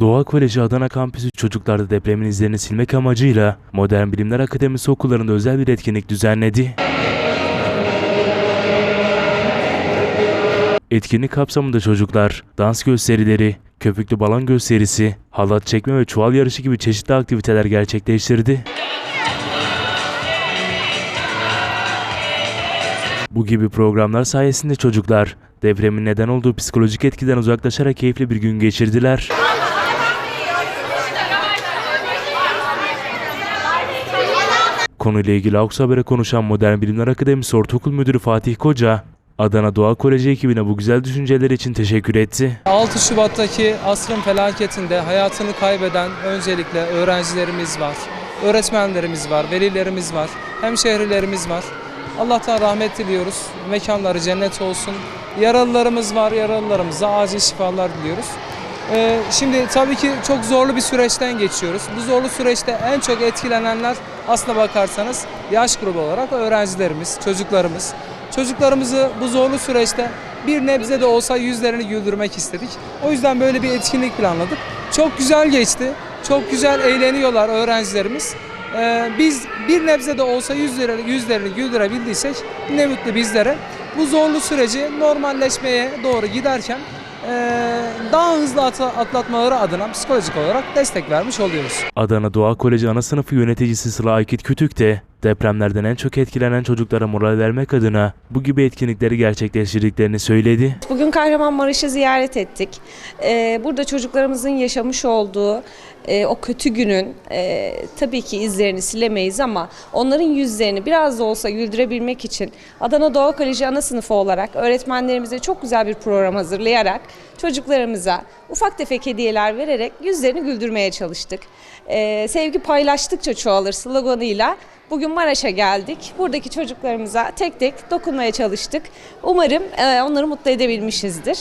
Doğa Koleji Adana Kampüsü çocuklarda depremin izlerini silmek amacıyla Modern Bilimler Akademisi okullarında özel bir etkinlik düzenledi. Etkinlik kapsamında çocuklar dans gösterileri, köpüklü balon gösterisi, halat çekme ve çuval yarışı gibi çeşitli aktiviteler gerçekleştirdi. Bu gibi programlar sayesinde çocuklar depremin neden olduğu psikolojik etkiden uzaklaşarak keyifli bir gün geçirdiler. Konuyla ilgili Aks Haber'e konuşan Modern Bilimler Akademisi Ortaokul Müdürü Fatih Koca, Adana Doğa Koleji ekibine bu güzel düşünceler için teşekkür etti. 6 Şubat'taki asrın felaketinde hayatını kaybeden öncelikle öğrencilerimiz var, öğretmenlerimiz var, velilerimiz var, hemşehrilerimiz var. Allah'tan rahmet diliyoruz. Mekanları cennet olsun. Yaralılarımız var, yaralılarımıza acil şifalar diliyoruz. Ee, şimdi tabii ki çok zorlu bir süreçten geçiyoruz. Bu zorlu süreçte en çok etkilenenler aslına bakarsanız yaş grubu olarak öğrencilerimiz, çocuklarımız. Çocuklarımızı bu zorlu süreçte bir nebze de olsa yüzlerini güldürmek istedik. O yüzden böyle bir etkinlik planladık. Çok güzel geçti. Çok güzel eğleniyorlar öğrencilerimiz. Ee, biz bir nebze de olsa yüzlerini, yüzlerini güldürebildiysek ne mutlu bizlere. Bu zorlu süreci normalleşmeye doğru giderken daha hızlı at- atlatmaları adına psikolojik olarak destek vermiş oluyoruz. Adana Doğa Koleji ana sınıfı yöneticisi Sıla Aykit Kütük de depremlerden en çok etkilenen çocuklara moral vermek adına bu gibi etkinlikleri gerçekleştirdiklerini söyledi. Bugün Kahramanmaraş'ı ziyaret ettik. Ee, burada çocuklarımızın yaşamış olduğu e, o kötü günün e, tabii ki izlerini silemeyiz ama onların yüzlerini biraz da olsa güldürebilmek için Adana Doğa Koleji ana sınıfı olarak öğretmenlerimize çok güzel bir program hazırlayarak çocuklarımıza ufak tefek hediyeler vererek yüzlerini güldürmeye çalıştık. Ee, sevgi paylaştıkça çoğalır sloganıyla Bugün Maraş'a geldik. Buradaki çocuklarımıza tek tek dokunmaya çalıştık. Umarım e, onları mutlu edebilmişizdir.